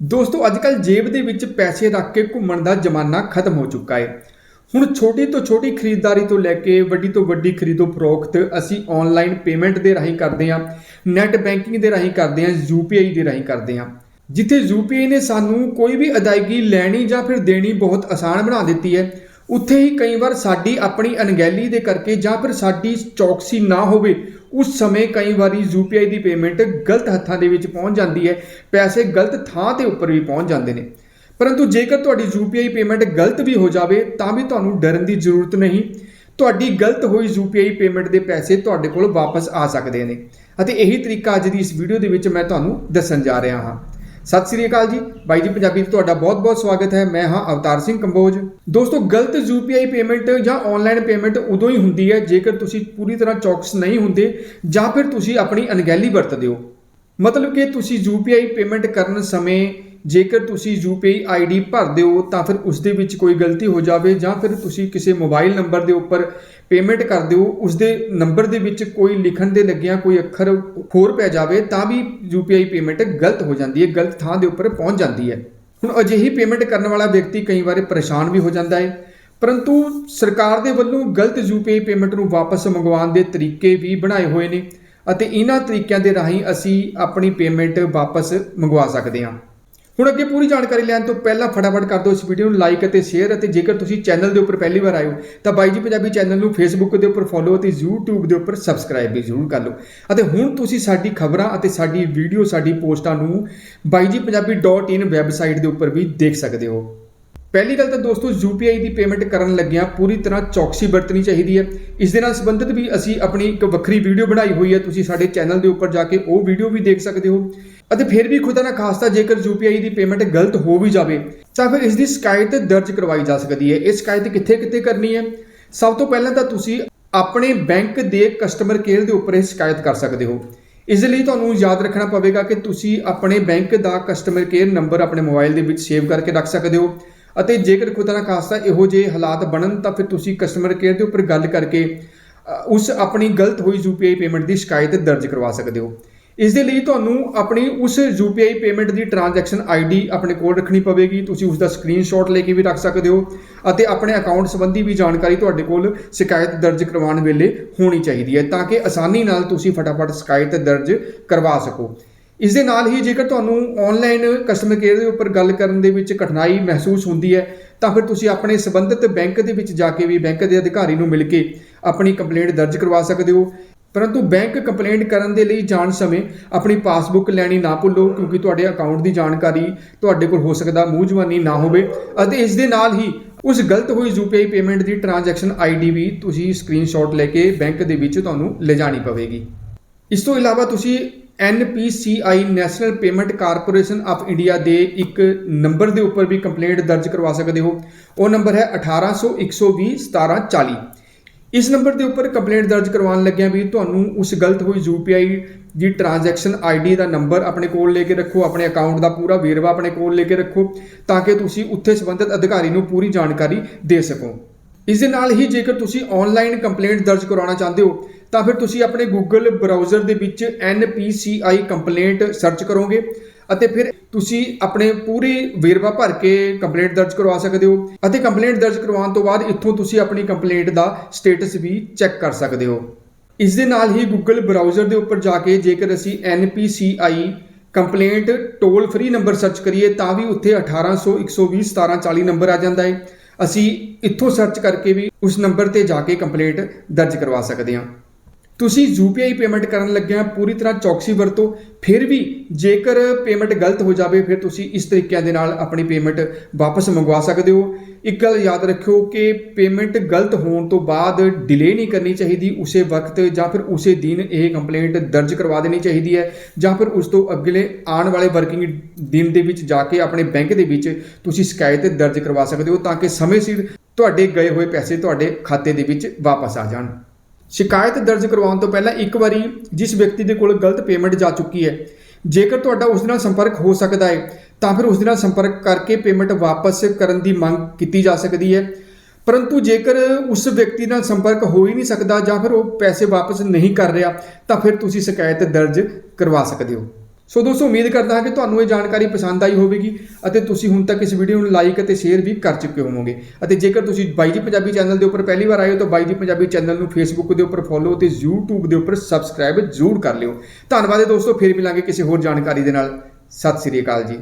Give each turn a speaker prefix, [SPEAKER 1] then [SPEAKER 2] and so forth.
[SPEAKER 1] ਦੋਸਤੋ ਅੱਜਕੱਲ ਜੇਬ ਦੇ ਵਿੱਚ ਪੈਸੇ ਰੱਖ ਕੇ ਘੁੰਮਣ ਦਾ ਜ਼ਮਾਨਾ ਖਤਮ ਹੋ ਚੁੱਕਾ ਹੈ। ਹੁਣ ਛੋਟੀ ਤੋਂ ਛੋਟੀ ਖਰੀਦਦਾਰੀ ਤੋਂ ਲੈ ਕੇ ਵੱਡੀ ਤੋਂ ਵੱਡੀ ਖਰੀਦੋ ਫਰੋਖਤ ਅਸੀਂ ਆਨਲਾਈਨ ਪੇਮੈਂਟ ਦੇ ਰਾਹੀਂ ਕਰਦੇ ਹਾਂ ਨੈਟ ਬੈਂਕਿੰਗ ਦੇ ਰਾਹੀਂ ਕਰਦੇ ਹਾਂ ਯੂਪੀਆਈ ਦੇ ਰਾਹੀਂ ਕਰਦੇ ਹਾਂ। ਜਿੱਥੇ ਯੂਪੀਆਈ ਨੇ ਸਾਨੂੰ ਕੋਈ ਵੀ ਅਦਾਇਗੀ ਲੈਣੀ ਜਾਂ ਫਿਰ ਦੇਣੀ ਬਹੁਤ ਆਸਾਨ ਬਣਾ ਦਿੱਤੀ ਹੈ, ਉੱਥੇ ਹੀ ਕਈ ਵਾਰ ਸਾਡੀ ਆਪਣੀ ਅਣਗਹਿਲੀ ਦੇ ਕਰਕੇ ਜਾਂ ਫਿਰ ਸਾਡੀ ਚੌਕਸੀ ਨਾ ਹੋਵੇ ਉਸ ਸਮੇਂ ਕਈ ਵਾਰੀ ਯੂਪੀਆਈ ਦੀ ਪੇਮੈਂਟ ਗਲਤ ਹੱਥਾਂ ਦੇ ਵਿੱਚ ਪਹੁੰਚ ਜਾਂਦੀ ਹੈ, ਪੈਸੇ ਗਲਤ ਥਾਂ ਤੇ ਉੱਪਰ ਵੀ ਪਹੁੰਚ ਜਾਂਦੇ ਨੇ। ਪਰੰਤੂ ਜੇਕਰ ਤੁਹਾਡੀ ਯੂਪੀਆਈ ਪੇਮੈਂਟ ਗਲਤ ਵੀ ਹੋ ਜਾਵੇ, ਤਾਂ ਵੀ ਤੁਹਾਨੂੰ ਡਰਨ ਦੀ ਜ਼ਰੂਰਤ ਨਹੀਂ। ਤੁਹਾਡੀ ਗਲਤ ਹੋਈ ਯੂਪੀਆਈ ਪੇਮੈਂਟ ਦੇ ਪੈਸੇ ਤੁਹਾਡੇ ਕੋਲ ਵਾਪਸ ਆ ਸਕਦੇ ਨੇ। ਅਤੇ ਇਹੀ ਤਰੀਕਾ ਅੱਜ ਦੀ ਇਸ ਵੀਡੀਓ ਦੇ ਵਿੱਚ ਮੈਂ ਤੁਹਾਨੂੰ ਦੱਸਣ ਜਾ ਰਿਹਾ ਹਾਂ। ਸਤਿ ਸ੍ਰੀ ਅਕਾਲ ਜੀ। ਬਾਈ ਜੀ, ਪੰਜਾਬੀ ਵਿੱਚ ਤੁਹਾਡਾ ਬਹੁਤ-ਬਹੁਤ ਸਵਾਗਤ ਹੈ। ਮੈਂ ਹਾਂ ਅਵਤਾਰ ਸਿੰਘ ਕੰਬੋਜ। ਦੋਸਤੋ, ਗਲਤ ਯੂਪੀਆਈ ਪੇਮੈਂਟ ਜਾਂ ਆਨਲਾਈਨ ਪੇਮੈਂਟ ਉਦੋਂ ਹੀ ਹੁੰਦੀ ਹੈ ਜੇਕਰ ਤੁਸੀਂ ਪੂਰੀ ਤਰ੍ਹਾਂ ਚੌਕਸ ਨਹੀਂ ਹੁੰਦੇ ਜਾਂ ਫਿਰ ਤੁਸੀਂ ਆਪਣੀ ਅਣਗਹਿਲੀ ਵਰਤਦੇ ਹੋ। ਮਤਲਬ ਕਿ ਤੁਸੀਂ ਯੂਪੀਆਈ ਪੇਮੈਂਟ ਕਰਨ ਸਮੇਂ ਜੇਕਰ ਤੁਸੀਂ ਯੂਪੀਆਈ ਆਈਡੀ ਭਰਦੇ ਹੋ ਤਾਂ ਫਿਰ ਉਸ ਦੇ ਵਿੱਚ ਕੋਈ ਗਲਤੀ ਹੋ ਜਾਵੇ ਜਾਂ ਫਿਰ ਤੁਸੀਂ ਕਿਸੇ ਮੋਬਾਈਲ ਨੰਬਰ ਦੇ ਉੱਪਰ ਪੇਮੈਂਟ ਕਰਦੇ ਹੋ ਉਸ ਦੇ ਨੰਬਰ ਦੇ ਵਿੱਚ ਕੋਈ ਲਿਖਣ ਦੇ ਲੱਗਿਆ ਕੋਈ ਅੱਖਰ ਹੋਰ ਪੈ ਜਾਵੇ, ਤਾਂ ਵੀ ਯੂਪੀਆਈ ਪੇਮੈਂਟ ਗਲਤ ਹੋ ਜਾਂਦੀ ਹੈ, ਗਲਤ ਥਾਂ ਦੇ ਉੱਪਰ ਪਹੁੰਚ ਜਾਂਦੀ ਹੈ। ਹੁਣ ਅਜਿਹੀ ਪੇਮੈਂਟ ਕਰਨ ਵਾਲਾ ਵਿਅਕਤੀ ਕਈ ਵਾਰ ਪਰੇਸ਼ਾਨ ਵੀ ਹੋ ਜਾਂਦਾ ਹੈ, ਪਰੰਤੂ ਸਰਕਾਰ ਦੇ ਵੱਲੋਂ ਗਲਤ ਯੂਪੀਆਈ ਪੇਮੈਂਟ ਨੂੰ ਵਾਪਸ ਮੰਗਵਾਉਣ ਦੇ ਤਰੀਕੇ ਵੀ ਬਣਾਏ ਹੋਏ ਨੇ ਅਤੇ ਇਹਨਾਂ ਤਰੀਕਿਆਂ ਦੇ ਰਾਹੀਂ ਅਸੀਂ ਆਪਣੀ ਪੇਮੈਂਟ ਵਾਪਸ ਮੰਗਵਾ ਸਕਦੇ ਹਾਂ। ਹੁਣ ਅੱਗੇ ਪੂਰੀ ਜਾਣਕਾਰੀ ਲੈਣ ਤੋਂ ਪਹਿਲਾਂ ਫਟਾਫਟ ਕਰ ਦਿਓ ਇਸ ਵੀਡੀਓ ਨੂੰ ਲਾਈਕ ਅਤੇ ਸ਼ੇਅਰ ਅਤੇ ਜੇਕਰ ਤੁਸੀਂ ਚੈਨਲ ਦੇ ਉੱਪਰ ਪਹਿਲੀ ਵਾਰ ਆਏ ਹੋ, ਤਾਂ ਬਾਈ ਜੀ ਪੰਜਾਬੀ ਚੈਨਲ ਨੂੰ ਫੇਸਬੁੱਕ ਦੇ ਉੱਪਰ ਫੋਲੋ ਅਤੇ YouTube ਦੇ ਉੱਪਰ ਸਬਸਕ੍ਰਾਈਬ ਵੀ ਜ਼ਰੂਰ ਕਰ ਲਓ। ਅਤੇ ਹੁਣ ਤੁਸੀਂ ਸਾਡੀ ਖਬਰਾਂ ਅਤੇ ਸਾਡੀ ਵੀਡੀਓ ਸਾਡੀ ਪੋਸਟਾਂ ਨੂੰ ਬਾਈ ਜੀ ਬਾਈਜੀਪੰਜਾਬੀ.in ਵੈਬਸਾਈਟ ਦੇ ਉੱਪਰ ਵੀ ਦੇਖ ਸਕਦੇ ਹੋ। ਪਹਿਲੀ ਗੱਲ ਤਾਂ ਦੋਸਤੋ UPI ਦੀ ਪੇਮੈਂਟ ਕਰਨ ਲੱਗਿਆਂ ਪੂਰੀ ਤਰ੍ਹਾਂ ਚੌਕਸੀ ਵਰਤਣੀ ਚਾਹੀਦੀ ਹੈ। ਇਸ ਦੇ ਨਾਲ ਸੰਬੰਧਿਤ ਵੀ ਅਸੀਂ ਆਪਣੀ ਇੱਕ ਵੱਖਰੀ ਵੀਡੀਓ ਬਣਾਈ ਹੋਈ ਹੈ। ਤੁਸੀਂ ਸਾਡੇ ਚੈਨਲ ਦੇ ਉੱਪਰ ਜਾ ਕੇ ਉਹ ਵੀਡੀਓ ਵੀ ਦੇਖ ਸਕਦੇ ਹੋ। ਅਤੇ ਫਿਰ ਵੀ ਖੁਦਾ ਨਾ ਖਾਸਤਾ ਜੇਕਰ UPI ਦੀ ਪੇਮੈਂਟ ਗਲਤ ਹੋ ਵੀ ਜਾਵੇ, ਤਾਂ ਫਿਰ ਇਸ ਦੀ ਸ਼ਿਕਾਇਤ ਦਰਜ ਕਰਵਾਈ ਜਾ ਸਕਦੀ ਹੈ। ਇਹ ਸ਼ਿਕਾਇਤ ਕਿੱਥੇ ਕਿੱਥੇ ਕਰਨੀ ਹੈ? ਸਭ ਤੋਂ ਪਹਿਲਾਂ ਤਾਂ ਤੁਸੀਂ ਆਪਣੇ ਬੈਂਕ ਦੇ ਕਸਟਮਰ ਕੇਅਰ ਦੇ ਉੱਪਰ ਇਹ ਸ਼ਿਕਾਇਤ ਕਰ ਸਕਦੇ ਹੋ। ਇਸ ਲਈ ਤੁਹਾਨੂੰ ਯਾਦ ਰੱਖਣਾ ਪਵੇਗਾ ਕਿ ਤੁਸੀਂ ਆਪਣੇ ਬੈਂਕ ਦਾ ਕਸਟਮਰ ਕੇਅਰ ਨੰਬਰ ਆਪਣੇ ਮੋਬਾਈਲ ਦੇ ਵਿੱਚ ਸੇਵ ਕਰਕੇ ਰੱਖ ਸਕਦੇ ਹੋ ਅਤੇ ਜੇਕਰ ਖੁਦਾ ਨਾ ਖਾਸਤਾ ਇਹੋ ਜਿਹੇ ਹਾਲਾਤ ਬਣਨ, ਤਾਂ ਫਿਰ ਤੁਸੀਂ ਕਸਟਮਰ ਕੇਅਰ ਦੇ ਉੱਪਰ ਗੱਲ ਕਰਕੇ ਉਸ ਆਪਣੀ ਗਲਤ ਹੋਈ UPI ਪੇਮੈਂਟ ਦੀ ਸ਼ਿਕਾਇਤ ਦਰਜ ਕਰਵਾ ਸਕਦੇ ਹੋ। ਇਸ ਦੇ ਲਈ ਤੁਹਾਨੂੰ ਆਪਣੀ ਉਸ UPI ਪੇਮੈਂਟ ਦੀ ਟ੍ਰਾਂਜੈਕਸ਼ਨ ਆਈਡੀ ਆਪਣੇ ਕੋਲ ਰੱਖਣੀ ਪਵੇਗੀ। ਤੁਸੀਂ ਉਸ ਦਾ ਸਕਰੀਨਸ਼ਾਟ ਲੈ ਕੇ ਵੀ ਰੱਖ ਸਕਦੇ ਹੋ ਅਤੇ ਆਪਣੇ ਅਕਾਊਂਟ ਸੰਬੰਧੀ ਵੀ ਜਾਣਕਾਰੀ ਤੁਹਾਡੇ ਕੋਲ ਸ਼ਿਕਾਇਤ ਦਰਜ ਕਰਵਾਉਣ ਵੇਲੇ ਹੋਣੀ ਚਾਹੀਦੀ ਹੈ ਤਾਂ ਕਿ ਆਸਾਨੀ ਨਾਲ ਤੁਸੀਂ ਫਟਾਫਟ ਸ਼ਿਕਾਇਤ ਦਰਜ ਕਰਵਾ ਸਕੋ। ਇਸ ਦੇ ਨਾਲ ਹੀ ਜੇਕਰ ਤੁਹਾਨੂੰ ਆਨਲਾਈਨ ਕਸਟਮਰ ਕੇਅਰ ਦੇ ਉੱਪਰ ਗੱਲ ਕਰਨ ਦੇ ਵਿੱਚ ਕਠਿਨਾਈ ਮਹਿਸੂਸ ਹੁੰਦੀ ਹੈ, ਤਾਂ ਫਿਰ ਤੁਸੀਂ ਆਪਣੇ ਸੰਬੰਧਿਤ ਬੈਂਕ ਦੇ ਵਿੱਚ ਜਾ ਕੇ ਵੀ ਬੈਂਕ ਦੇ ਅਧਿਕਾਰੀ ਨੂੰ ਮਿਲ ਕੇ ਆਪਣੀ ਕੰਪਲੇਂਟ ਦਰਜ ਕਰਵਾ ਸਕਦੇ ਹੋ। ਪਰੰਤੂ ਬੈਂਕ ਕੰਪਲੇਂਟ ਕਰਨ ਦੇ ਲਈ ਜਾਣ ਸਮੇਂ ਆਪਣੀ ਪਾਸਬੁੱਕ ਲੈਣੀ ਨਾ ਭੁੱਲੋ, ਕਿਉਂਕਿ ਤੁਹਾਡੇ ਅਕਾਊਂਟ ਦੀ ਜਾਣਕਾਰੀ ਤੁਹਾਡੇ ਕੋਲ ਹੋ ਸਕਦਾ ਮੂੰਹ ਜਵਾਨੀ ਨਾ ਹੋਵੇ ਅਤੇ ਇਸ ਦੇ ਨਾਲ ਹੀ ਉਸ ਗਲਤ ਹੋਈ UPI ਪੇਮੈਂਟ ਦੀ ਟ੍ਰਾਂਜੈਕਸ਼ਨ ਆਈਡੀ ਵੀ ਤੁਸੀਂ ਸਕਰੀਨਸ਼ਾਟ ਲੈ ਕੇ ਬੈਂਕ ਦੇ ਵਿੱਚ ਤੁਹਾਨੂੰ ਲਿਜਾਣੀ ਪਵੇਗੀ। ਇਸ ਤੋਂ ਇਲਾਵਾ ਤੁਸੀਂ NPCI National Payment Corporation of India ਦੇ ਇੱਕ ਨੰਬਰ ਦੇ ਉੱਪਰ ਵੀ ਕੰਪਲੇਂਟ ਦਰਜ ਕਰਵਾ ਸਕਦੇ ਹੋ। ਉਹ ਨੰਬਰ ਹੈ 180121740 ਇਸ ਨੰਬਰ ਦੇ ਉੱਪਰ ਕੰਪਲੇਂਟ ਦਰਜ ਕਰਵਾਉਣ ਲੱਗਿਆਂ ਵੀ ਤੁਹਾਨੂੰ ਉਸ ਗਲਤ ਹੋਈ UPI ਦੀ ਟ੍ਰਾਂਜੈਕਸ਼ਨ ਆਈਡੀ ਦਾ ਨੰਬਰ ਆਪਣੇ ਕੋਲ ਲੈ ਕੇ ਰੱਖੋ, ਆਪਣੇ ਅਕਾਊਂਟ ਦਾ ਪੂਰਾ ਵੇਰਵਾ ਆਪਣੇ ਕੋਲ ਲੈ ਕੇ ਰੱਖੋ ਤਾਂ ਕਿ ਤੁਸੀਂ ਉੱਥੇ ਸੰਬੰਧਿਤ ਅਧਿਕਾਰੀ ਨੂੰ ਪੂਰੀ ਜਾਣਕਾਰੀ ਦੇ ਸਕੋ। ਇਸ ਦੇ ਨਾਲ ਹੀ ਜੇਕਰ ਤੁਸੀਂ ਆਨਲਾਈਨ ਕੰਪਲੇਂਟ ਦਰਜ ਕਰਾਉਣਾ ਚਾਹੁੰਦੇ ਹੋ, ਤਾਂ ਫਿਰ ਤੁਸੀਂ ਆਪਣੇ Google ਬਰਾਊਜ਼ਰ ਦੇ ਵਿੱਚ NPCI ਕੰਪਲੇਂਟ ਸਰਚ ਕਰੋਗੇ। ਅਤੇ ਫਿਰ ਤੁਸੀਂ ਆਪਣੇ ਪੂਰੀ ਵੇਰਵਾ ਭਰ ਕੇ ਕੰਪਲੇਂਟ ਦਰਜ ਕਰਵਾ ਸਕਦੇ ਹੋ ਅਤੇ ਕੰਪਲੇਂਟ ਦਰਜ ਕਰਵਾਉਣ ਤੋਂ ਬਾਅਦ ਇੱਥੋਂ ਤੁਸੀਂ ਆਪਣੀ ਕੰਪਲੇਂਟ ਦਾ ਸਟੇਟਸ ਵੀ ਚੈੱਕ ਕਰ ਸਕਦੇ ਹੋ। ਇਸ ਦੇ ਨਾਲ ਹੀ Google ਬਰਾਊਜ਼ਰ ਦੇ ਉੱਪਰ ਜਾ ਕੇ ਜੇਕਰ ਅਸੀਂ NPCI complaint toll free number search ਕਰੀਏ ਤਾਂ ਵੀ ਉੱਥੇ 1800 120 1740 ਨੰਬਰ ਆ ਜਾਂਦਾ ਹੈ। ਅਸੀਂ ਇੱਥੋਂ ਸਰਚ ਕਰਕੇ ਵੀ ਉਸ ਨੰਬਰ ਤੇ ਜਾ ਕੇ ਕੰਪਲੇਂਟ ਦਰਜ ਕਰਵਾ ਸਕਦੇ ਹਾਂ। ਤੁਸੀਂ UPI ਪੇਮੈਂਟ ਕਰਨ ਲੱਗਿਆ ਪੂਰੀ ਤਰ੍ਹਾਂ ਚੌਕਸੀ ਵਰਤੋ। ਫਿਰ ਵੀ ਜੇਕਰ ਪੇਮੈਂਟ ਗਲਤ ਹੋ ਜਾਵੇ, ਫਿਰ ਤੁਸੀਂ ਇਸ ਤਰੀਕਿਆਂ ਦੇ ਨਾਲ ਆਪਣੀ ਪੇਮੈਂਟ ਵਾਪਸ ਮੰਗਵਾ ਸਕਦੇ ਹੋ। ਇੱਕ ਗੱਲ ਯਾਦ ਰੱਖਿਓ ਕਿ ਪੇਮੈਂਟ ਗਲਤ ਹੋਣ ਤੋਂ ਬਾਅਦ ਡਿਲੇ ਨਹੀਂ ਕਰਨੀ ਚਾਹੀਦੀ, ਉਸੇ ਵਕਤ ਜਾਂ ਫਿਰ ਉਸੇ ਦਿਨ ਇਹ ਕੰਪਲੇਂਟ ਦਰਜ ਕਰਵਾ ਦੇਣੀ ਚਾਹੀਦੀ ਹੈ, ਜਾਂ ਫਿਰ ਉਸ ਤੋਂ ਅਗਲੇ ਆਉਣ ਵਾਲੇ ਵਰਕਿੰਗ ਦਿਨ ਦੇ ਵਿੱਚ ਜਾ ਕੇ ਆਪਣੇ ਬੈਂਕ ਦੇ ਵਿੱਚ ਤੁਸੀਂ ਸ਼ਿਕਾਇਤ ਦਰਜ ਕਰਵਾ ਸਕਦੇ ਹੋ, ਤਾਂ ਕਿ ਸਮੇਂ ਸਿਰ ਤੁਹਾਡੇ ਗਏ ਹੋਏ ਪੈਸੇ ਤੁਹਾਡੇ ਖਾਤੇ ਦੇ ਵਿੱਚ ਵਾਪਸ ਆ ਜਾਣ। ਸ਼ਿਕਾਇਤ ਦਰਜ ਕਰਵਾਉਣ ਤੋਂ ਪਹਿਲਾਂ ਇੱਕ ਵਾਰੀ ਜਿਸ ਵਿਅਕਤੀ ਦੇ ਕੋਲ ਗਲਤ ਪੇਮੈਂਟ ਜਾ ਚੁੱਕੀ ਹੈ, ਜੇਕਰ ਤੁਹਾਡਾ ਉਸ ਨਾਲ ਸੰਪਰਕ ਹੋ ਸਕਦਾ ਹੈ, ਤਾਂ ਫਿਰ ਉਸ ਦੇ ਨਾਲ ਸੰਪਰਕ ਕਰਕੇ ਪੇਮੈਂਟ ਵਾਪਸ ਕਰਨ ਦੀ ਮੰਗ ਕੀਤੀ ਜਾ ਸਕਦੀ ਹੈ। ਪਰੰਤੂ ਜੇਕਰ ਉਸ ਵਿਅਕਤੀ ਨਾਲ ਸੰਪਰਕ ਹੋ ਹੀ ਨਹੀਂ ਸਕਦਾ ਜਾਂ ਫਿਰ ਉਹ ਪੈਸੇ ਵਾਪਸ ਨਹੀਂ ਕਰ ਰਿਹਾ, ਤਾਂ ਫਿਰ ਤੁਸੀਂ ਸ਼ਿਕਾਇਤ ਦਰਜ ਕਰਵਾ ਸਕਦੇ ਹੋ। ਸੋ ਦੋਸਤੋ, ਉਮੀਦ ਕਰਦਾ ਹਾਂ ਕਿ ਤੁਹਾਨੂੰ ਇਹ ਜਾਣਕਾਰੀ ਪਸੰਦ ਆਈ ਹੋਵੇਗੀ ਅਤੇ ਤੁਸੀਂ ਹੁਣ ਤੱਕ ਇਸ ਵੀਡੀਓ ਨੂੰ ਲਾਈਕ ਅਤੇ ਸ਼ੇਅਰ ਵੀ ਕਰ ਚੁੱਕੇ ਹੋਵੋਗੇ। ਅਤੇ ਜੇਕਰ ਤੁਸੀਂ ਬਾਈ ਜੀ ਪੰਜਾਬੀ ਚੈਨਲ ਦੇ ਉੱਪਰ ਪਹਿਲੀ ਵਾਰ ਆਏ ਹੋ, ਤਾਂ ਬਾਈ ਜੀ ਪੰਜਾਬੀ ਚੈਨਲ ਨੂੰ ਫੇਸਬੁੱਕ ਦੇ ਉੱਪਰ ਫੋਲੋ ਅਤੇ YouTube ਦੇ ਉੱਪਰ ਸਬਸਕ੍ਰਾਈਬ ਜ਼ਰੂਰ ਕਰ ਲਿਓ। ਧੰਨਵਾਦ ਹੈ ਦੋਸਤੋ, ਫਿਰ ਮਿਲਾਂਗੇ ਕਿਸੇ ਹੋਰ ਜਾਣਕਾਰੀ ਦੇ ਨਾਲ। ਸਤਿ ਸ੍ਰੀ ਅਕਾਲ ਜੀ।